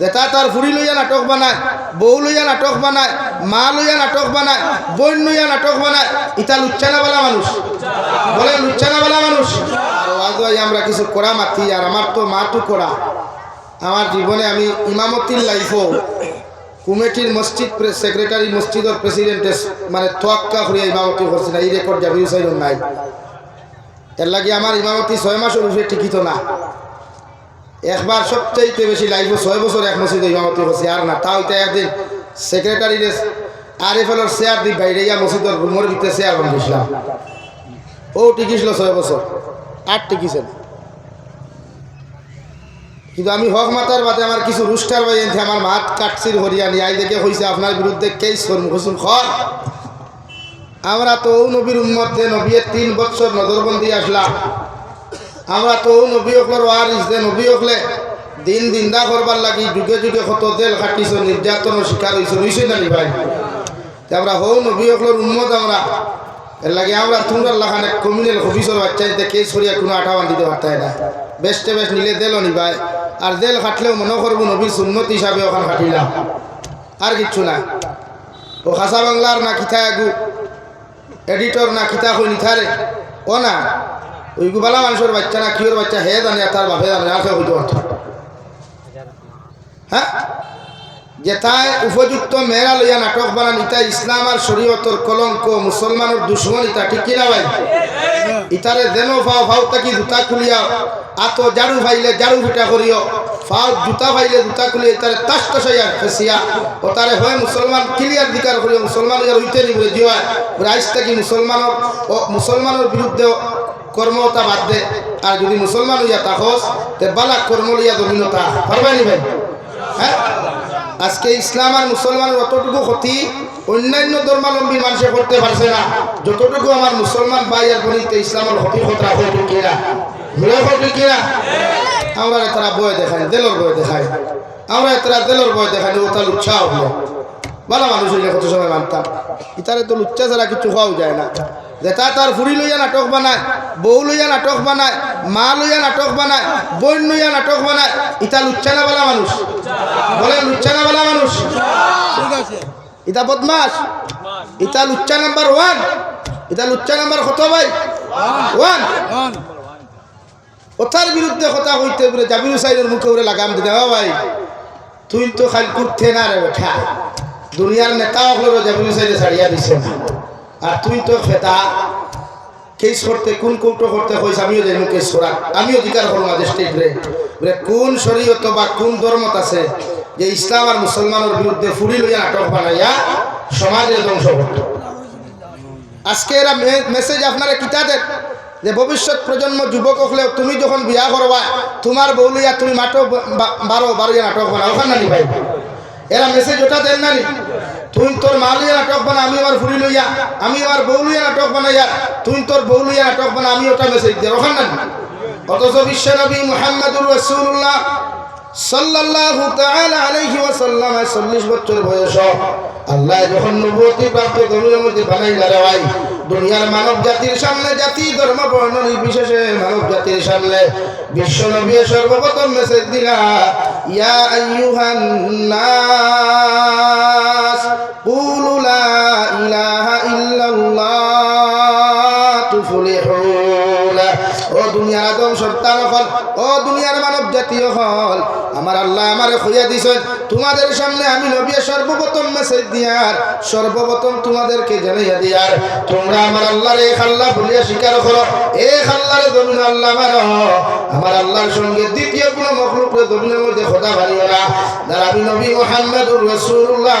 যেটা তার ফুরি লইয়া নাটক বানায়, বউ লইয়া নাটক বানায়, মা লইয়া নাটক বানায়, বোন লইয়া নাটক বানায়। ইটা লুচ্ছানাওয়ালা মানুষ। বলে লুচ্ছানাওয়ালা মানুষ। আর আমরা কিছু করা মাতি, আর আমার তো মা তো করা। আমার জীবনে আমি ইমামতির লাইফও কমিটির মসজিদ সেক্রেটারি মসজিদের প্রেসিডেন্টে মানে তোয়াক্কা করিয়া ইমামতি করছে না, এই রেকর্ড যাবি নাই। এর লাগে আমার ইমামতি ছয় মাসের উপরে টিকিত না। একবার সবচাইতে বেশি লাইফ ছয় বছর এক মসজিদে ইমামতি করছি, আর না, তাও এটা একদিন সেক্রেটারি আর এফেলের চেয়ার দি বাইরে ইয়া মসজিদের রুমের ভিতরে চেয়ার বানিয়েছিলাম ও টিকিছিল ছয় বছর আট টিকিছেন কিন্তু আমি হক মাতার বাদে আমার কিছু রুস্টার বাই এনছে আমার মাত কাটছির হরিয়ানি আই দেখে হয়েছে আপনার বিরুদ্ধে কেস হুসুন খর। আমরা তো নবীর উম্মতে নবীর তিন বছর নজরবন্দি আসলাম। আমরা তো নবী অকলের ওয়ারিস দে, নবী অকলে দিন দিন্দা করবার লাগি যুগে যুগে কত তেল খাটিছ নির্যাতনের শিকার হয়েছ হয়েছে না নি ভাই আমরা হৌ নবী অকলের উম্মত আমরা। এর লাগে আমরা তোমরা লাখানে কমিউনাল অফিসর বাচ্চাইতে কেস করিয়া কোনো আঠা বান্ধিতে পারতাই না বেস্টে বেস্ট নিলে দেল নিবাই আর দেল খাটলেও মনে করব নবীর সুন্নত হিসাবে ওখানে খাটিলাম। আর কিচ্ছু না ও খাসা বাংলার না কিথা আগু। এডিটর না কিতা হই নিথারে ও না? ওই গুবালা মানুষের বাচ্চা না কিওর বাচ্চা? হে জানে, তার বাপে কেউ হইতে পারত হ্যাঁ? যেটায় উপযুক্ত মেয়েরা লইয়া নাটক বানান ইটা ইসলাম আর শরীয়তর কলঙ্ক, মুসলমানের দুশ্মন ইটা ঠিক কিনা ভাই? ইতারে দেনো ফাও ফাও তাকি জুতা খুলিয়া, আতো জাড়ু ফাইলে জাড়ু ফিটা করিও, ফাও জুতা ফাইলে জুতা খুলিয়া ইতারে তাস তাসাইয়া ফেসিয়া, ও তারে হয় মুসলমান ক্লিয়ার দিকার করিও মুসলমান ইয়ার হইতে নি বলে জিওয়া। রাইস তাকি মুসলমানের ও মুসলমানের বিরুদ্ধে কর্মতা বাদ দে। আর যদি মুসলমান হইয়া তাহস তে বালা কর্ম লইয়া জমিনতা পারবানি ভাই? হ্যাঁ? আজকে ইসলাম আর মুসলমানের অতটুকু ক্ষতি, অন্যান্য ধর্মাবলম্বী মানুষে করতে পারছে না। যতটুকু আমার মুসলমান ভাই আর বনিতে ইসলামের হয়ে ঢুকিয়া ঘুরে হয়ে ঢুকিয়া আমরা তারা বয় দেখাই, দেলর বয় দেখাই। আমরা তারা দেলর বয় দেখাই, ও তার উৎসাহ হলো। ভালো মানুষ হইলে কত সময় মানতাম। ইতারে তো লুচ্চা ছাড়া কিছু খাওয়াও যায় না। যেটা তার ফুরি লইয়া নাটক বানায় বউ লইয়া নাটক বানায় মা লইয়া নাটক বানায় বোন লইয়া নাটক বানায় ইটা লুচ্চানা বলা মানুষ বলে লুচ্চানা বলা মানুষ ইটা বদমাস। ইটা লুচ্চা নাম্বার ওয়ান। ইটা লুচ্চা নাম্বার কত ভাই? ওয়ান। কথার বিরুদ্ধে কথা হইতে বলে জাবির সাইডের মুখে বলে লাগাম দিতে হ্যাঁ ভাই। তুই তো খালি করতে না রে বেঠা দুনিয়ার নেতা হলো জাবির সাইডে ছাড়িয়া দিছে না। আর তুই তো খেতা কেস করতে, কোন কৌটো করতে হয়েছে আমিও জানি কেস করা আমি জিকার করব ম্যাজিস্ট্রেট রে বলে, কোন শরীয়ত বা কোন ধর্মত আছে যে ইসলাম আর মুসলমানের বিরুদ্ধে ফুরি লইয়া নাটক বানাইয়া সমাজের ধ্বংস করত? আজকে এরা মেসেজ আপনারা কিতাদের যে ভবিষ্যৎ প্রজন্ম যুবক হলেও তুমি যখন বিয়া করবা, তোমার বউ লইয়া তুমি মাটো বারো বারো নাটক বানাও, ওখানে নানি ভাই। এরা মেসেজ ওটা দেন নানি? তুই তোর মা লইয়া নাটক বানা, আমি আমার ফুরি লইয়া, আমি আমার বউ লইয়া নাটক বানাইয়া, তুই তোর বউ লইয়া নাটক বানা, আমি ওটা মেসেজ দিয়ে ওখান না। অথচ বিশ্ব নবী মুহাম্মদুর রাসূলুল্লাহ সাল্লাল্লাহু তাআলা আলাইহি ওয়াসাল্লাম 40 বছর বয়স। আল্লাহ যখন ভাই সামনে জাতি সামনে সর্বপ্রথম মেসেজ দিলা, ইয়া জাতীয় হল। আমার আল্লাহ আমারে খুঁজে দিছেন, তোমাদের সামনে আমি নবী সর্বপ্রথম মেসেজ দিয়ার সর্বপ্রথম তোমাদেরকে জানাইয়া দিয়ার তোমরা আমার আল্লাহর এক আল্লাহ বলিয়া স্বীকার করো। এক আল্লাহর জমিন আল্লাহ মানো। আমার আল্লাহর সঙ্গে দ্বিতীয় কোনো মখলুকের জমিনের মধ্যে খোদা বাড়িও না। আমি নবী মোহাম্মদুর রাসূলুল্লাহ।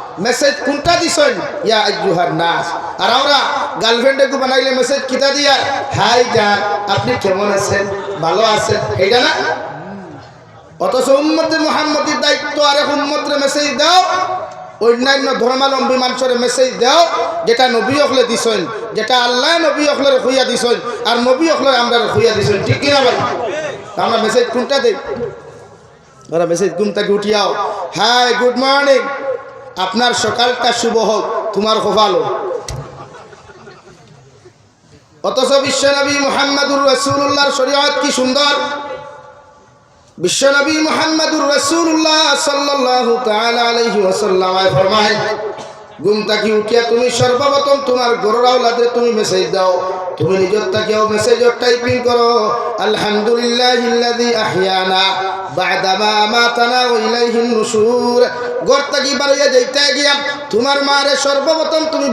মেসেজ কোনটা দিছেন? ইয়া আইয়ুহান নাস। আর আমরা গার্লফ্রেন্ডে কো বানাইলে মেসেজ কিটা দিয়া? হাই জান আপনি কেমন আছেন? ভালো আছেন? এইটা না? অথচ উম্মতে মুহাম্মদের দায়িত্ব আর এক উম্মতের মেসেজ দাও। অন্যান্য ধর্মালম্বী মানুষের মেসেজ দাও, যেটা নবী অকলে দিছেন, যেটা আল্লাহ নবী অকলের হইয়া দিছেন, আর নবী অকলের আমরা হইয়া দিছেন, ঠিক কিনা ভাই? আমরা মেসেজ কোনটা দেই? ওরা মেসেজ ঘুম থেকে উঠিয়াও, হাই গুড মর্নিং আপনার সকালটা শুভ হোক, তোমার হোক। অথচ বিশ্বনবী মোহাম্মদুর রসুল্লাহর শরীয়ত কি সুন্দর? বিশ্বনবী মোহাম্মদুর রসুল্লাহ সাল্লাল্লাহু ফরমায় ঘুম থাকি উঠিয়া তুমি সর্বপ্রথম তোমার গরুর আওলাদে তুমি মেসেজ দাও। তুমি নিজের তাকেও মেসেজর টাইপিং করো, আলহামদুলিল্লাহ গিয়া তোমার মারে সর্বপ্রথম তুমি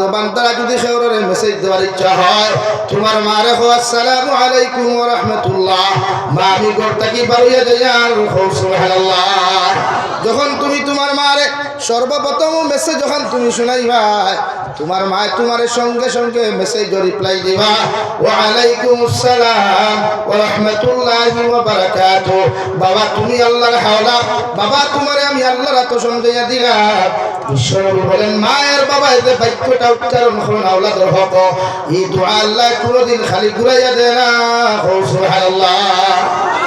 জবান যদি মেসেজ হয়, তোমার আলাইকুম মা, আমি সুবহানাল্লাহ। যখন তুমি তোমার মারে সর্বপ্রথম মেসেজ যখন তুমি শুনাইবা, তোমার মা তোমার সঙ্গে সঙ্গে মেসেজ রিপ্লাই দিবা ওয়া আলাইকুম আসসালাম ওয়া রাহমাতুল্লাহি ওয়া বারাকাতু বাবা, তুমি আল্লাহর হাওলা, বাবা, তোমারে আমি আল্লাহর এত সমঝাইয়া দিলাম। বিশ্বনবী বলেন, মায়ের বাবা এতে বাক্যটা উচ্চারণ করুন আওলাদের হক। এই দোয়া আল্লাহ কোনোদিন খালি ঘুরাইয়া দেয় না। সুবহানাল্লাহ।